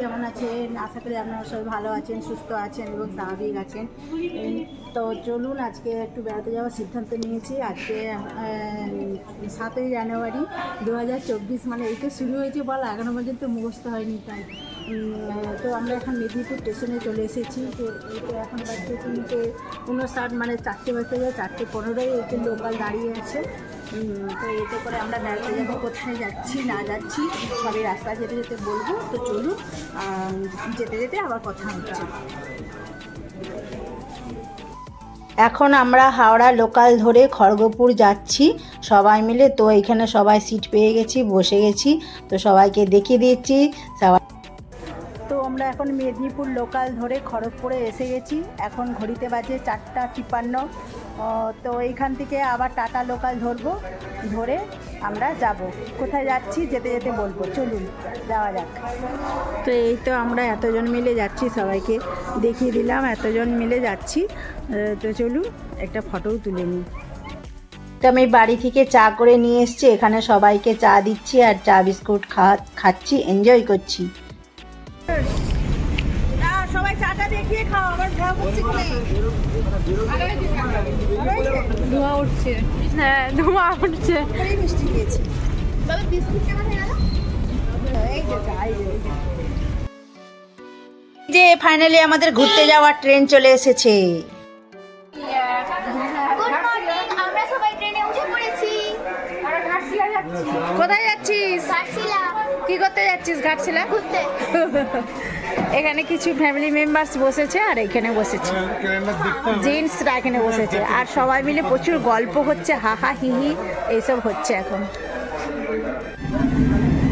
কেমন আছেন? আশা করি আপনারা সবাই ভালো আছেন, সুস্থ আছেন এবং স্বাভাবিক আছেন। তো চলুন, আজকে একটু বেড়াতে যাওয়ার সিদ্ধান্ত নিয়েছি। আজকে সাতই জানুয়ারি দু হাজার চব্বিশ মানে এই তো শুরু হয়েছে বল, এখনও পর্যন্ত মুখস্থ হয়নি, তাই। তো আমরা এখন মেদিনীপুর স্টেশনে চলে এসেছি। তো তো এখন বাজছে তিনটে উনষাট মানে চারটে বাজতে যায়, চারটে পনেরোই যে লোকাল দাঁড়িয়ে আছে। তো এতে করে আমরা বেড়াতে যাব, কোথায় যাচ্ছি, না যাচ্ছি, সবই রাস্তা যেতে যেতে বলব। তো চলুন যেতে যেতে আবার কথা হচ্ছে। এখন আমরা হাওড়া লোকাল ধরে খড়গপুর যাচ্ছি। সবাই মিলে তো এখানে সবাই সিট পেয়ে গেছি, বসে গেছি। তো সবাইকে দেখিয়ে দিচ্ছি। সবাই আমরা এখন মেদিনীপুর লোকাল ধরে খড়গপুরে এসে গেছি। এখন ঘড়িতে বাজে চারটা তিপ্পান্ন। তো এইখান থেকে আবার টাটা লোকাল ধরবো। ধরে আমরা যাব। কোথায় যাচ্ছি যেতে যেতে বলব। চলুন, যাওয়া যাক। তো এই তো আমরা এতজন মিলে যাচ্ছি সবাইকে। দেখিয়ে দিলাম, এতজন মিলে যাচ্ছি। তো চলুন, একটা ফটোও তুলে নিই। তো আমি বাড়ি থেকে চা করে নিয়ে এসেছি। এখানে সবাইকে চা দিচ্ছি আর চা বিস্কুট খা, খাচ্ছি এনজয় করছি। খাও ধোঁয়া উঠছে। হ্যাঁ ধোঁয়া উঠছে। মিষ্টি দিয়েছি এই যে চা, এই যে। যে ফাইনালি আমাদের ঘুরতে যাওয়ার ট্রেন চলে এসেছে। কোথায় যাচ্ছিস কি করতে যাচ্ছিস ঘাটশিলা? ঘুরতে। এখানে কিছু ফ্যামিলি মেম্বার্স বসেছে আর এখানে বসেছে। জেন্টসরা এখানে বসেছে। আর সবাই মিলে প্রচুর গল্প হচ্ছে হাহা হিহি এইসব হচ্ছে এখন।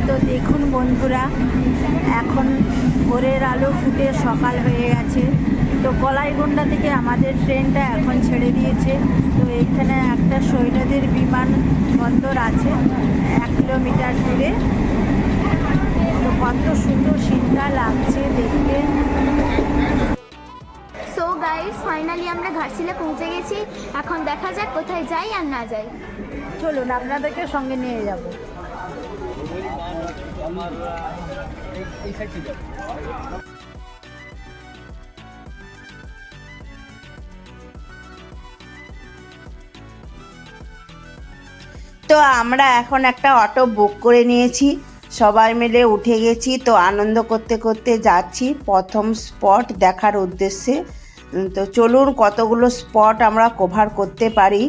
তো দেখুন বন্ধুরা, এখন ভোরের আলো ফুটে সকাল হয়ে গেছে। তো কলাইগন্ডা থেকে আমাদের ট্রেনটা এখন ছেড়ে দিয়েছে। তো এইখানে একটা সৈন্যদের বিমান বন্দর আছে, এক কিলোমিটার দূরে। কত সুন্দর শীতটা লাগছে দেখতে। সো গাইস ফাইনালি আমরা ঘাটশিলা পৌঁছে গেছি। এখন দেখা যাক কোথায় যাই আর না যাই। চলুন আপনাদেরকে সঙ্গে নিয়ে যাব। তো আমরা এখন একটা অটো বুক করে নিয়েছি। সবাই মিলে উঠে গেছি, তো আনন্দ করতে করতে যাচ্ছি। প্রথম স্পট দেখার উদ্দেশ্যে তো চলুন কতগুলো স্পট আমরা কভার করতে পারি,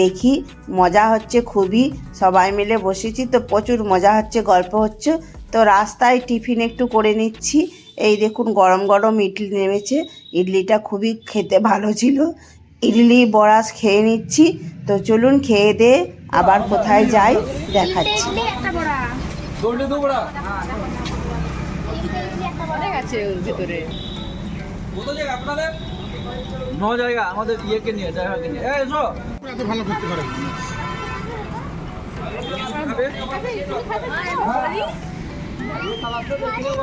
দেখি। মজা হচ্ছে খুবই, সবাই মিলে বসেছি, তো প্রচুর মজা হচ্ছে, গল্প হচ্ছে। তো রাস্তায় টিফিন একটু করে নিচ্ছি। এই দেখুন, গরম গরম ইডলি নেমেছে। ইডলিটা খুবই খেতে ভালো ছিল। ইডলি বড়াস খেয়ে নিচ্ছি। তো চলুন খেয়ে দে, আবার কোথায় যাই দেখাচ্ছি। দৌড়লে দৌড়া অনেক আছে ভিতরে কত জায়গা আপনাদের ন জায়গা আমাদের ইয়েকে নিয়ে জায়গাকে নিয়ে এই এসো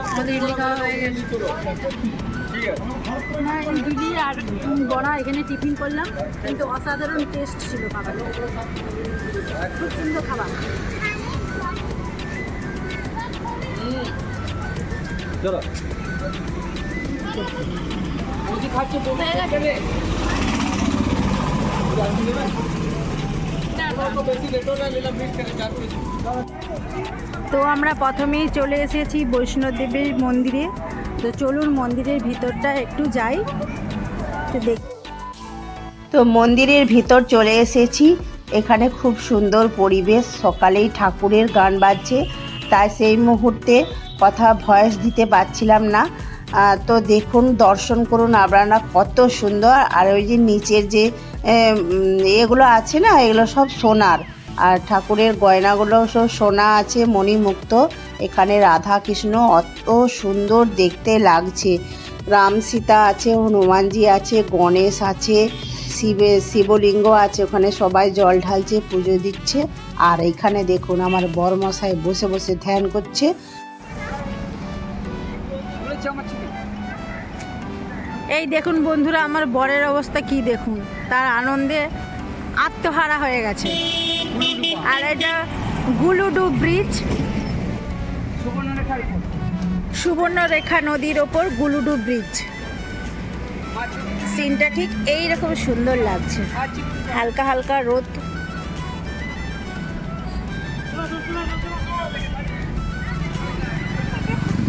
আমাদের ইডলি খাওয়া হয়ে গেছে ঠিক আছে হ্যাঁ ইডলি আর বড়া এখানে টিফিন করলাম কিন্তু অসাধারণ টেস্ট ছিল খাবার খুব সুন্দর খাবার তো আমরা প্রথমেই চলে এসেছি বৈষ্ণোদেবীর মন্দিরে। তো চলুন মন্দিরের ভিতরটা একটু যাই। তো দেখ তো মন্দিরের ভিতর চলে এসেছি। এখানে খুব সুন্দর পরিবেশ। সকালেই ঠাকুরের গান বাজছে। তাই সেই মুহূর্তে কথা, ভয়েস দিতে পারছিলাম না। তো দেখুন, দর্শন করুন আপনারা কত সুন্দর। আর ওই যে নিচের যে এগুলো আছে না, এগুলো সব সোনার। আর ঠাকুরের গয়নাগুলো সব সোনা আছে, মণিমুক্ত। এখানে রাধা কৃষ্ণ অত সুন্দর দেখতে লাগছে। রাম সীতা আছে, হনুমানজি আছে, গণেশ আছে, শিবে, শিবলিঙ্গ আছে, ওখানে সবাই জল ঢালছে, পুজো দিচ্ছে। আর এখানে দেখুন, আমার বরমশাই বসে বসে ধ্যান করছে। এই দেখুন বন্ধুরা, আমার বরের অবস্থা কি দেখুন? তার আনন্দে আত্মহারা হয়ে গেছে। আর এটা গুলুডু ব্রিজ। সুবর্ণরেখা নদীর ওপর গুলুডু ব্রিজ। সিনটা ঠিক এই রকম সুন্দর লাগছে। হালকা হালকা রোদ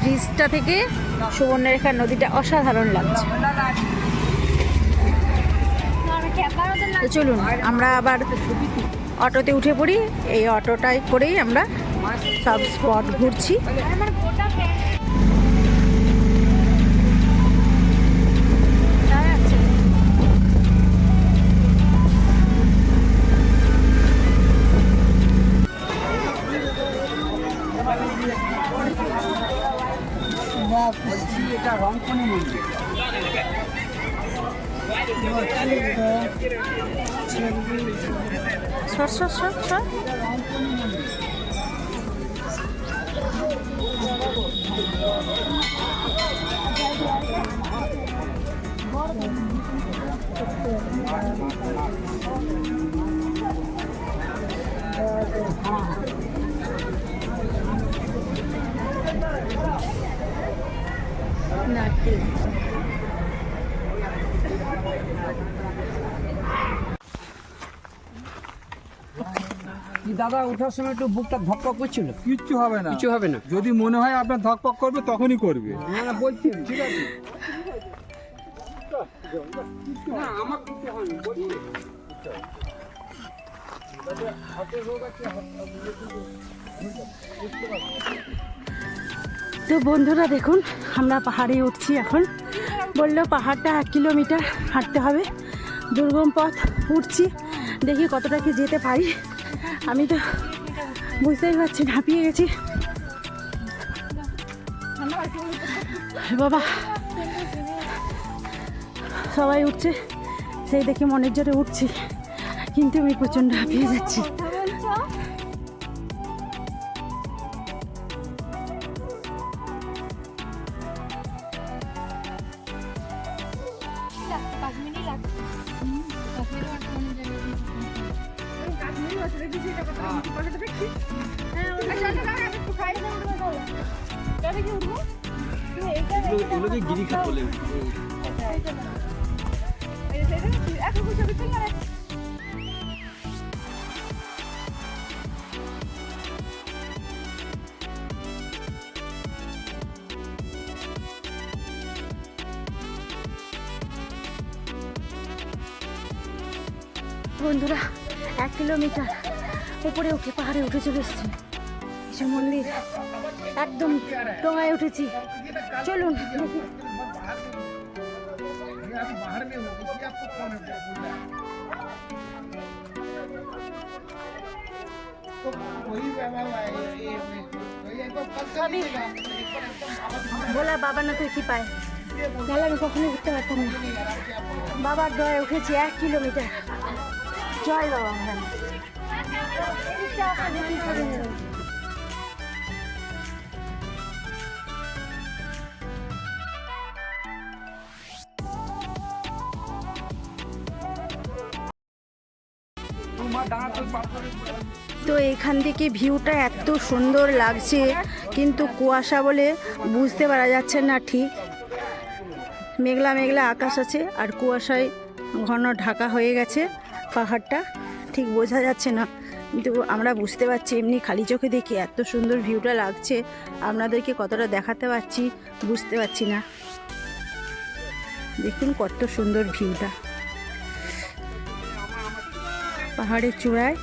ব্রিজটা থেকে সুবর্ণরেখা নদীটা অসাধারণ লাগছে। চলুন, আমরা আবার অটোতে উঠে পড়ি। এই অটোটাই করেই আমরা সব স্পট ঘুরছি। নারকেল দাদা ওঠার সময় একটু বুকটা ধকপক করছিল? কিচ্ছু হবে না। কিছু হবে না। যদি মনে হয় আপনার ধকপক করবে তখনই করবে। না বলছি ঠিক আছে। তো বন্ধুরা দেখুন, আমরা পাহাড়ে উঠছি এখন। বলল পাহাড়টা এক কিলোমিটার হাঁটতে হবে। দুর্গম পথ, উঠছি। দেখি কতটা কি যেতে পারি। আমি তো বুঝতেই পারছি না, হাঁপিয়ে গেছি। বাবা সবাই উঠছে সেই দেখে মনের জোরে উঠছি কিন্তু আমি প্রচণ্ড হাঁপিয়ে যাচ্ছি। গিরিখা বলে। বন্ধুরা এক কিলোমিটার উপরে উঠে পাহাড়ে উঠে চলে এসেছি। মন্দির একদম ডোঙায় উঠেছি। চলুন ভোলা বাবা না তুই কি পায়? নাহলে আমি কখনো উঠতে পারতাম না। বাবার দয়ে উঠেছি এক কিলোমিটার। জয় বাবা তো এখান থেকে ভিউটা এত সুন্দর লাগছে, কিন্তু কুয়াশা বলে বুঝতে পারা যাচ্ছে না ঠিক। মেঘলা মেঘলা আকাশ আছে আর কুয়াশায় ঘন ঢাকা হয়ে গেছে পাহাড়টা, ঠিক বোঝা যাচ্ছে না। কিন্তু আমরা বুঝতে পারছি, এমনি খালি চোখে দেখি এত সুন্দর ভিউটা লাগছে, আপনাদেরকে কতটা দেখাতে পারছি বুঝতে পারছি না। দেখুন কত সুন্দর ভিউটা। পাহাড়ের চূড়ায়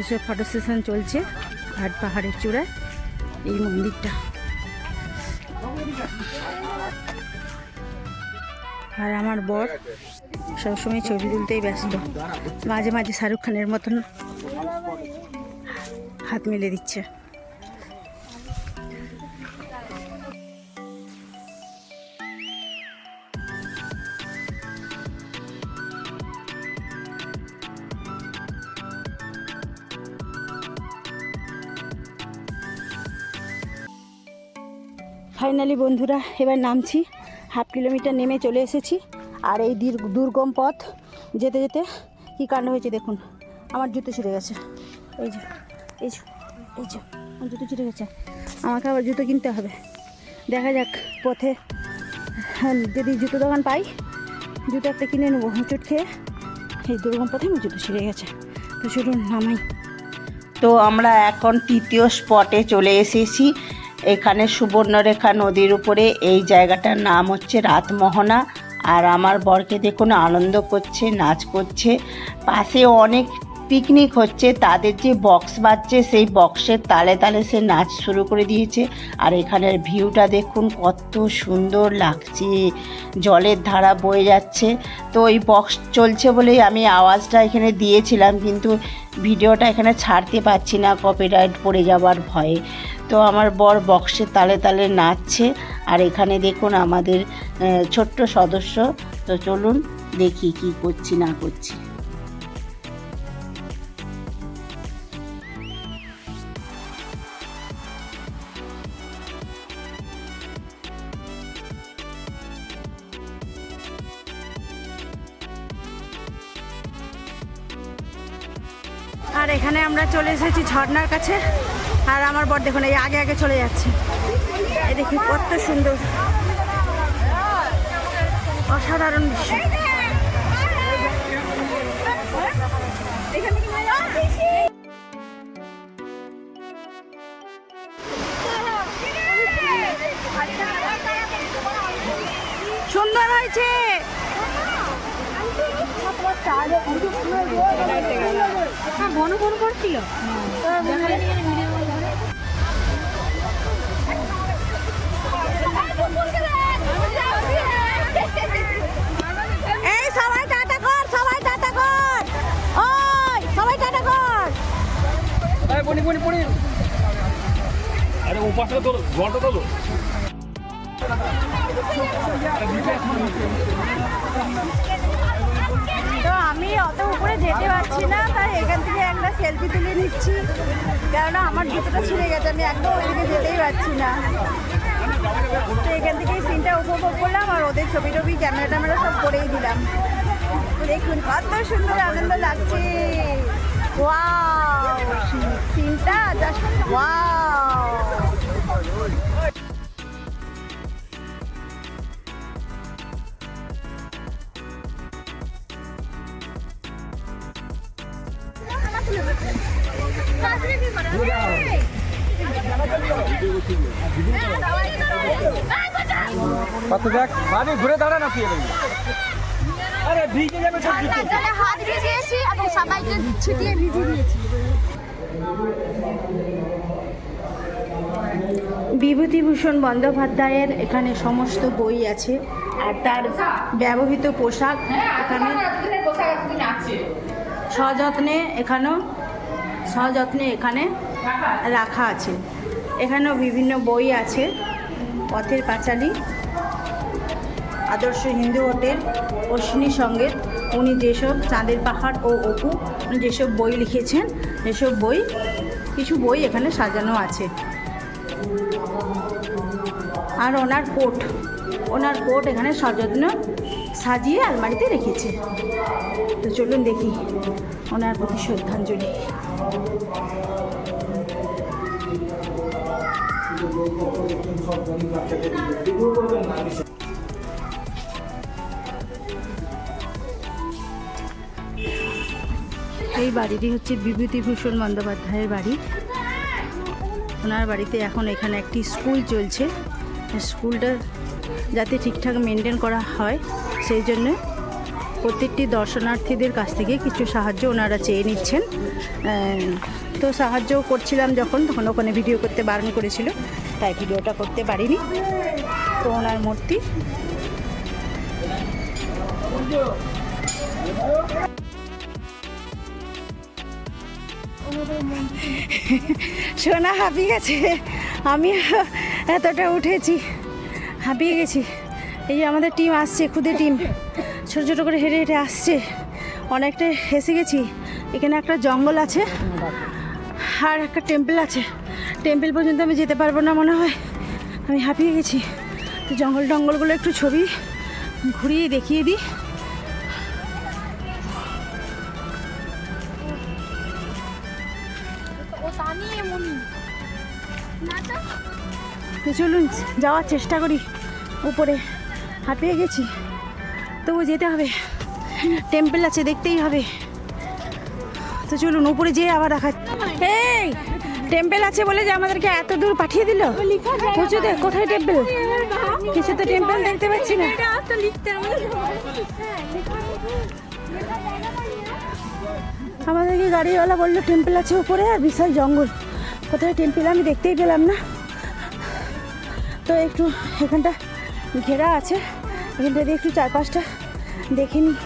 এসব ফটো সেশন চলছে আর পাহাড়ের চূড়ায়, এই মন্দিরটা। আর আমার বর সবসময় ছবি তুলতেই ব্যস্ত। মাঝে মাঝে শাহরুখ খানের মতন হাত মেলে দিচ্ছে। ফাইনালি বন্ধুরা এবার নামছি। হাফ কিলোমিটার নেমে চলে এসেছি। আর এই দীর- দুর্গম পথ যেতে যেতে কী কাণ্ড হয়েছে দেখুন। আমার জুতো ছিঁড়ে গেছে। এই যে এই যে এই যে আমার জুতো ছিঁড়ে গেছে। আমাকে আবার জুতো কিনতে হবে। দেখা যাক পথে হ্যাঁ, যদি জুতো দোকান পাই জুতো একটা কিনে নেব। হুঁচুট খেয়ে এই দুর্গম পথে আমার জুতো ছিঁড়ে গেছে। তো চলুন নামাই। তো আমরা এখন তৃতীয় স্পটে চলে এসেছি। এখানে সুবর্ণরেখা নদীর উপরে এই জায়গাটার নাম হচ্ছে রাতমোহনা। আর আমার বরকে দেখুন আনন্দ করছে, নাচ করছে। পাশে অনেক পিকনিক হচ্ছে, তাদের যে বক্স বাজছে, সেই বক্সের তালে তালে সে নাচ শুরু করে দিয়েছে। আর এখানের ভিউটা দেখুন কত সুন্দর লাগছে। জলের ধারা বয়ে যাচ্ছে। তো ওই বক্স চলছে বলেই আমি আওয়াজটা এখানে দিয়েছিলাম, কিন্তু ভিডিওটা এখানে ছাড়তে পারছি না কপিরাইট পড়ে যাবার ভয়ে। তো আমার বর বক্সের তালে তালে নাচছে। আর এখানে দেখুন আমাদের ছোট্ট সদস্য। তো চলুন দেখি কি করছি, না করছি। আর এখানে আমরা চলে এসেছি ঝর্নার কাছে। আর আমার বর দেখুন এই আগে আগে চলে যাচ্ছে। এই দেখি কত সুন্দর। অসাধারণ দৃশ্য। সুন্দর হয়েছে। বনু ফোন করছিল? এই সবাই টাটা কর সবাই টাটা কর। ওই সবাই টাটা কর। আরে তোর তো আমি অত উপরে যেতে পারছি না তাই এখান থেকে একটা সেলফি তুলে নিচ্ছি। কেননা আমার জুতোটা ছিঁড়ে গেছে আমি একদম ওইদিকে যেতেই পারছি না। তো এখান থেকে সিনটা উপভোগ করলাম আর ওদের ছবি টবি ক্যামেরা ট্যামেরা সব করেই দিলাম। দেখুন, কত সুন্দর আনন্দ লাগছে। ওয়াও সিনটা জাস্ট ওয়াও কত দেখ? মানে ঘুরে দাঁড়া না তুই আরে ভিজে যাবে সব জলে হাত ভিজিয়েছি এবং সবাইকে ছিটিয়ে ভিজিয়ে দিয়েছি। বিভূতিভূষণ বন্দ্যোপাধ্যায়ের এখানে সমস্ত বই আছে আর তার ব্যবহৃত পোশাক এখানে সযত্নে এখানেও সযত্নে এখানে রাখা আছে। এখানেও বিভিন্ন বই আছে। পথের পাঁচালী, আদর্শ হিন্দু হোটেল, অশ্বিনী সঙ্গে। উনি যেসব চাঁদের পাহাড় ও অপু, উনি যেসব বই লিখেছেন, এসব বই, কিছু বই এখানে সাজানো আছে। আর ওনার কোট ওনার কোট এখানে সযত্ন সাজিয়ে আলমারিতে রেখেছে। তো চলুন দেখি, ওনার প্রতি শ্রদ্ধাঞ্জলি। এই বাড়িটি হচ্ছে বিভূতিভূষণ বন্দ্যোপাধ্যায়ের বাড়ি। ওনার বাড়িতে এখন এখানে একটি স্কুল চলছে। স্কুলটা যাতে ঠিকঠাক মেনটেন করা হয়, সেই জন্য প্রত্যেকটি দর্শনার্থীদের কাছ থেকে কিছু সাহায্য ওনারা চেয়ে নিচ্ছেন। তো সাহায্য করছিলাম যখন, তখন ওখানে ভিডিও করতে বারণ করেছিল, তাই ভিডিওটা করতে পারিনি। তো ওনার মূর্তি। সোনা, হাঁপিয়ে গেছে। আমি এতটা উঠেছি, হাঁপিয়ে গেছি। এই আমাদের টিম আসছে, খুদে টিম। ছোটো ছোটো করে হেঁটে হেঁটে আসছে। অনেকটা হেসে গেছি। এখানে একটা জঙ্গল আছে। আর একটা টেম্পল আছে। টেম্পল পর্যন্ত আমি যেতে পারব না মনে হয়। আমি হাঁপিয়ে গেছি। তো জঙ্গল টঙ্গলগুলো একটু ছবি ঘুরিয়ে দেখিয়ে দিই। চলুন, যাওয়ার চেষ্টা করি। উপরে হাঁপিয়ে গেছি। তবু যেতে হবে। টেম্পল আছে, দেখতেই হবে। তো চলুন, উপরে যেয়ে আবার দেখা এই টেম্পল আছে বলে যে আমাদেরকে এত দূর পাঠিয়ে দিল? কোথায় টেম্পল কিছু তো টেম্পল দেখতে পাচ্ছি না। আমাদেরকে গাড়িওয়ালা বলল টেম্পল আছে উপরে আর বিশাল জঙ্গল। কোথায় টেম্পেল আমি দেখতেই পেলাম না। তো একটু এখানটা ঘেরা আছে। এখানটা দিয়ে একটু চারপাশটা দেখে নিই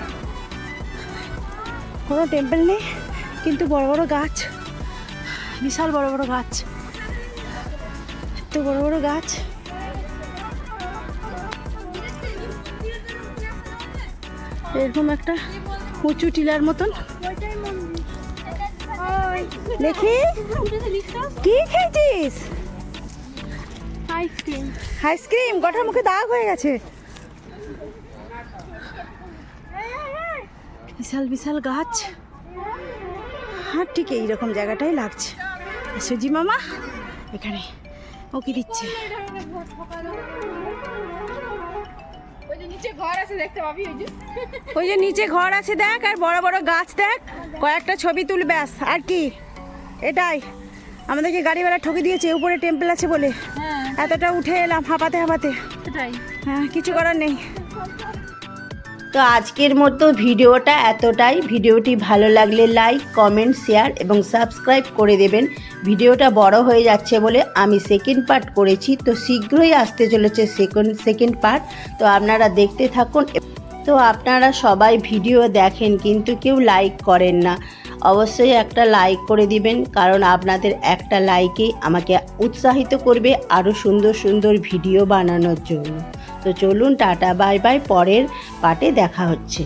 কোনো টেম্পেল নেই, কিন্তু বড় বড় গাছ। বিশাল বড় বড় গাছ। এত বড় বড় গাছ। এরকম একটা উঁচু টিলার মতন। দেখি। কি খেয়েছিস? আইসক্রিম। আইসক্রিম গোটার মুখে দাগ হয়ে গেছে। বিশাল বিশাল গাছ। হ্যাঁ ঠিক এইরকম জায়গাটাই লাগছে। সুজি মামা। এখানে ও কি দিচ্ছে। ওই যে নিচে ঘর আছে দেখ আর বড় বড় গাছ দেখ। কয়েকটা ছবি তুল ব্যাস। আর কি? এটাই। আমাদেরকে গাড়িওয়ালা ঠকে দিয়েছে উপরে টেম্পল আছে বলে। এতটা উঠে এলাম হাঁপাতে হাঁপাতে। হ্যাঁ কিছু করার নেই। তো আজকের মতো ভিডিওটা এতটাই। ভিডিওটি ভালো লাগলে লাইক, কমেন্ট, শেয়ার এবং সাবস্ক্রাইব করে দেবেন। ভিডিওটা বড় হয়ে যাচ্ছে বলে আমি সেকেন্ড পার্ট করেছি, তো শীঘ্রই আসতে চলেছে সেকেন্ড সেকেন্ড পার্ট তো আপনারা দেখতে থাকুন। তো আপনারা সবাই ভিডিও দেখেন, কিন্তু কেউ লাইক করেন না। অবশ্যই একটা লাইক করে দিবেন, কারণ আপনাদের একটা লাইকেই আমাকে উৎসাহিত করবে আরও সুন্দর সুন্দর ভিডিও বানানোর জন্য। তো চলুন টাটা বাই বাই পরের পার্টে দেখা হচ্ছে।